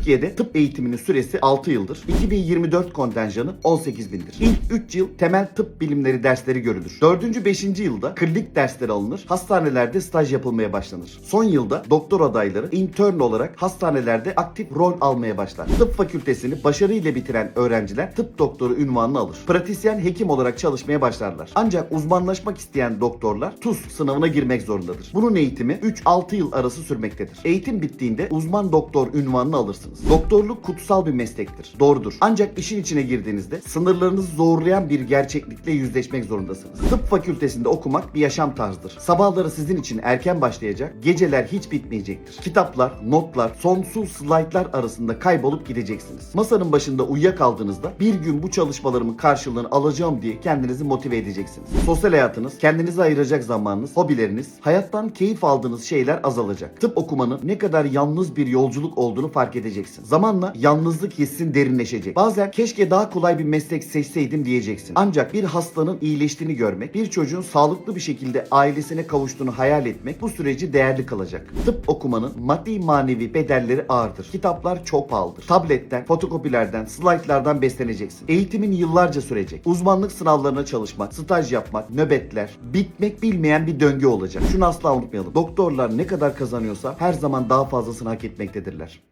Türkiye'de tıp eğitiminin süresi 6 yıldır. 2024 kontenjanı 18 bindir. İlk 3 yıl temel tıp bilimleri dersleri görülür. 4. 5. yılda klinik dersleri alınır. Hastanelerde staj yapılmaya başlanır. Son yılda doktor adayları intern olarak hastanelerde aktif rol almaya başlar. Tıp fakültesini başarıyla bitiren öğrenciler tıp doktoru ünvanını alır. Pratisyen hekim olarak çalışmaya başlarlar. Ancak uzmanlaşmak isteyen doktorlar TUS sınavına girmek zorundadır. Bunun eğitimi 3-6 yıl arası sürmektedir. Eğitim bittiğinde uzman doktor ünvanını alırsınız. Doktorluk kutsal bir meslektir. Doğrudur. Ancak işin içine girdiğinizde sınırlarınızı zorlayan bir gerçeklikle yüzleşmek zorundasınız. Tıp fakültesinde okumak bir yaşam tarzıdır. Sabahları sizin için erken başlayacak, geceler hiç bitmeyecektir. Kitaplar, notlar, sonsuz slaytlar arasında kaybolup gideceksiniz. Masanın başında uyuyakaldığınızda bir gün bu çalışmalarımın karşılığını alacağım diye kendinizi motive edeceksiniz. Sosyal hayatınız, kendinize ayıracak zamanınız, hobileriniz, hayattan keyif aldığınız şeyler azalacak. Tıp okumanın ne kadar yalnız bir yolculuk olduğunu fark edeceksin. Zamanla yalnızlık hissin derinleşecek. Bazen keşke daha kolay bir meslek seçseydim diyeceksin. Ancak bir hastanın iyileştiğini görmek, bir çocuğun sağlıklı bir şekilde ailesine kavuştuğunu hayal etmek bu süreci değerli kılacak. Tıp okumanın maddi manevi bedelleri ağırdır. Kitaplar çok pahalıdır. Tabletten, fotokopilerden, slaytlardan besleneceksin. Eğitimin yıllarca sürecek. Uzmanlık sınavlarına çalışmak, staj yapmak, nöbetler, bitmek bilmeyen bir döngü olacak. Şunu asla unutmayalım. Doktorlar ne kadar kazanıyorsa her zaman daha fazlasını hak etmektedirler.